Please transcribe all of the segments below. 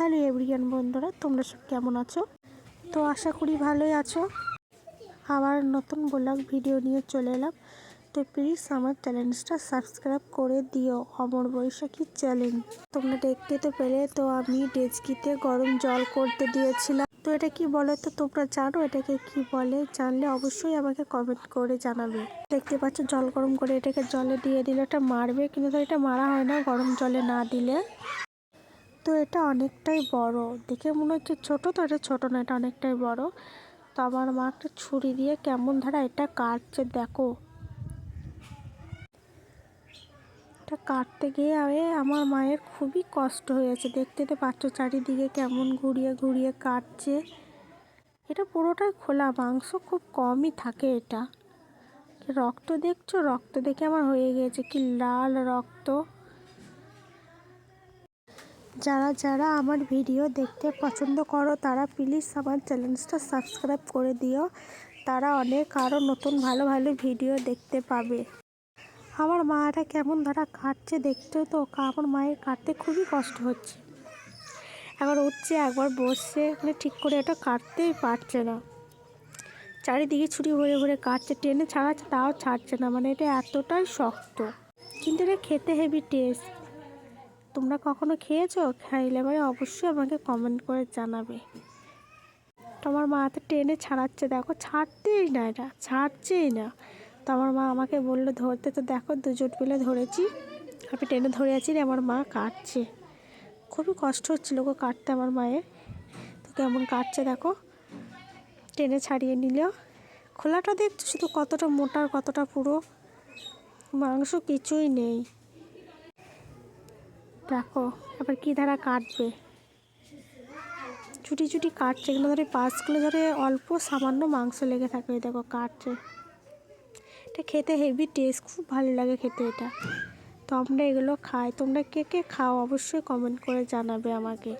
Hello everyone বন্ধুরা, তোমরা সব কেমন আছো? তো আশা করি ভালোই আছো। আবার নতুন ব্লগ ভিডিও নিয়ে চলে এলাম। তো প্লিজ আমার চ্যানেলটা সাবস্ক্রাইব করে দিও, অমর বৈশাখী চ্যানেল তোমরা দেখতে তো পেলে, তো আমি ডেচকিতে গরম জল করতে দিয়েছিলাম। তো এটা কি বলে তো, তোমরা জানো এটাকে কি বলে? জানলে অবশ্যই আমাকে কমেন্ট করে জানাবে। দেখতে পাচ্ছ, জল গরম করে এটাকে জলে দিয়ে দিলে এটা মারবে, কিন্তু এটা মারা হয় না গরম জলে না দিলে। তো এটা অনেকটাই বড়। দেখে মনে হচ্ছে ছোট তো এটা ছোট না, এটা অনেকটাই বড়। তো আমার মা একটা ছুরি দিয়ে কেমন ধারা এটা কাটছে, দেখো। এটা কাটতে গিয়ে আমার মায়ের খুবই কষ্ট হয়েছে। দেখতে তো পাচ্ছ চারিদিকে কেমন ঘুরিয়ে ঘুরিয়ে কাটছে। এটা পুরোটাই খোলা, মাংস খুব কমই থাকে এটা। রক্ত দেখছ? রক্ত দেখে আমার হয়ে গিয়েছে কি লাল রক্ত। যারা যারা আমার ভিডিও দেখতে পছন্দ করো, তারা প্লিজ আমার চ্যানেলটা সাবস্ক্রাইব করে দিও। তারা অনেক আরও নতুন ভালো ভালো ভিডিও দেখতে পাবে। আমার মাটা কেমন ধরা কাটছে দেখতেও তো আমার মায়ের কাটতে খুবই কষ্ট হচ্ছে। একবার উঠছে, একবার বসছে মানে ঠিক করে এটা কাটতেই পারছে না। চারিদিকে ছুরি ভরে ভরে কাটছে, টেনে ছাড়াচ্ছে, তাও ছাড়ছে না মানে এটা এতটাই শক্ত। কিন্তু এটা খেতে হেভি টেস্ট তোমরা কখনো খেয়েছো? খাইলে পরে অবশ্যই আমাকে কমেন্ট করে জানাবে। তো আমার মা তো টেনে ছাড়াচ্ছে, দেখো ছাড়তেই না এটা, ছাড়ছেই না। তো আমার মা আমাকে বলল, ধরতে তো দেখো, দুজোট মিলে ধরেছি। আমি টেনে ধরে আছি রে, আমার মা কাটছে। খুবই কষ্ট হচ্ছিল গো কাটতে আমার মায়ের। তো কেমন কাটছে দেখো। টেনে ছাড়িয়ে নিল। খোলাটা দেখছ শুধু কতটা মোটা আর কতটা পুরো? মাংস কিছুই নেই। দেখো এবার কী ধারা কাটবে? ছুটি ছুটি কাটছে এগুলো ধরে পাঁচগুলো ধরে অল্প সামান্য মাংস লেগে থাকে দেখো কাটছে। এটা খেতে হেভি টেস্ট খুব ভালো লাগে খেতে এটা। তো আমরা এগুলো খাই তোমরা কে কে খাও অবশ্যই কমেন্ট করে জানাবে আমাকে।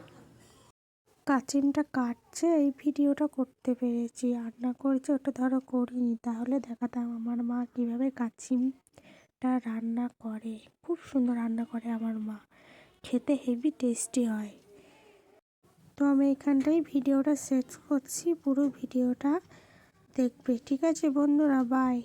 কাচিমটা কাটছে, এই ভিডিওটা করতে পেরেছি। রান্না করেছি, ওটা ধরো করিনি। তাহলে দেখাতাম আমার মা কীভাবে কাচিমটা রান্না করে। খুব সুন্দর রান্না করে আমার মা। খেতে হেভি টেস্টি হয়। তো আমি এখানটাই ভিডিওটা শেষ করছি, পুরো ভিডিওটা দেখবে। ঠিক আছে বন্ধুরা বাই